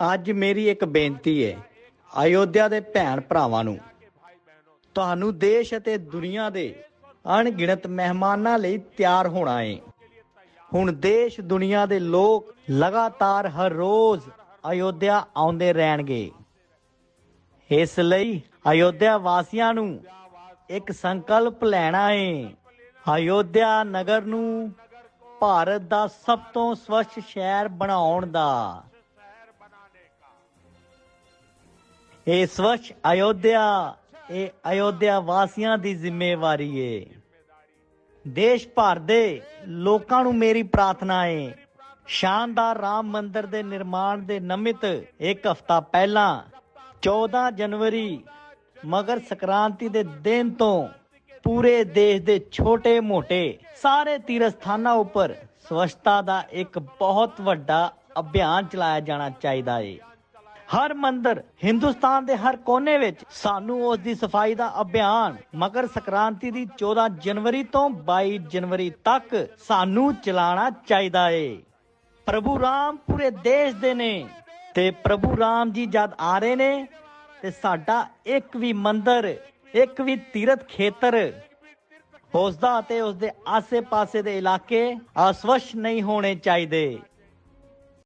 ਅੱਜ ਮੇਰੀ ਇੱਕ ਬੇਨਤੀ ਹੈ ਅਯੋਧਿਆ ਦੇ ਭੈਣ ਭਰਾਵਾਂ ਨੂੰ। ਤੁਹਾਨੂੰ ਦੇਸ਼ ਅਤੇ ਦੁਨੀਆ ਦੇ ਅਣਗਿਣਤ ਮਹਿਮਾਨਾਂ ਲਈ ਤਿਆਰ ਹੋਣਾ ਹੈ ਹੁਣ ਦੇਸ਼, ਦੁਨੀਆ ਦੇ ਲੋਕ ਲਗਾਤਾਰ ਹਰ ਰੋਜ਼ ਅਯੋਧਿਆ ਆਉਂਦੇ ਰਹਿਣਗੇ। ਇਸ ਲਈ ਅਯੋਧਿਆ ਵਾਸੀਆਂ ਨੂੰ ਇੱਕ ਸੰਕਲਪ ਲੈਣਾ ਹੈ ਅਯੋਧਿਆ ਨਗਰ ਨੂੰ ਭਾਰਤ ਦਾ ਸਭ ਤੋਂ ਸਵੱਛ ਸ਼ਹਿਰ ਬਣਾਉਣ ਦਾ। ਇਹ ਸਵੱਛ ਅਯੋਧਿਆ, ਇਹ ਅਯੋਧਿਆ ਵਾਸੀਆਂ ਦੀ ਜ਼ਿੰਮੇਵਾਰੀ ਏ। ਦੇਸ਼ ਭਰ ਦੇ ਲੋਕਾਂ ਨੂੰ ਮੇਰੀ ਪ੍ਰਾਰਥਨਾ ਹੈ ਸ਼ਾਨਦਾਰ ਰਾਮ ਮੰਦਿਰ ਦੇ ਨਿਰਮਾਣ ਦੇ ਨਿਮਿਤ ਇੱਕ ਹਫ਼ਤਾ ਪਹਿਲਾਂ 14 ਜਨਵਰੀ, ਮਗਰ ਸੰਕ੍ਰਾਂਤੀ ਦੇ ਦਿਨ ਤੋਂ ਪੂਰੇ ਦੇਸ਼ ਦੇ ਛੋਟੇ-ਮੋਟੇ ਸਾਰੇ ਤੀਰਥ ਸਥਾਨਾਂ ਉੱਪਰ ਸਵੱਛਤਾ ਦਾ ਇੱਕ ਬਹੁਤ ਵੱਡਾ ਅਭਿਆਨ ਚਲਾਇਆ ਜਾਣਾ ਚਾਹੀਦਾ ਹੈ ਹਰ ਮੰਦਰ ਹਿੰਦੁਸਤਾਨ ਦੇ ਹਰ ਕੋਨੇ ਵਿੱਚ ਸਾਨੂੰ ਉਸ ਦੀ ਸਫ਼ਾਈ ਦਾ ਅਭਿਆਨ ਮਕਰ ਸੰਕ੍ਰਾਂਤੀ ਦੀ 14 ਜਨਵਰੀ ਤੋਂ 22 ਜਨਵਰੀ ਤੱਕ ਸਾਨੂੰ ਚਲਾਉਣਾ ਚਾਹੀਦਾ ਏ। ਪ੍ਰਭੂ ਰਾਮ ਪੂਰੇ ਦੇਸ਼ ਦੇ ਨੇ ਤੇ ਪ੍ਰਭੂ ਰਾਮ ਜੀ ਜਦ ਆ ਰਹੇ ਨੇ ਤੇ ਸਾਡਾ ਇੱਕ ਵੀ ਮੰਦਰ, ਇੱਕ ਵੀ ਤੀਰਥ ਖੇਤਰ ਉਸ ਦਾ ਤੇ ਉਸ ਦੇ ਆਸੇ-ਪਾਸੇ ਦੇ ਇਲਾਕੇ ਅਸਵਸ ਨਹੀਂ ਹੋਣੇ ਚਾਹੀਦੇ।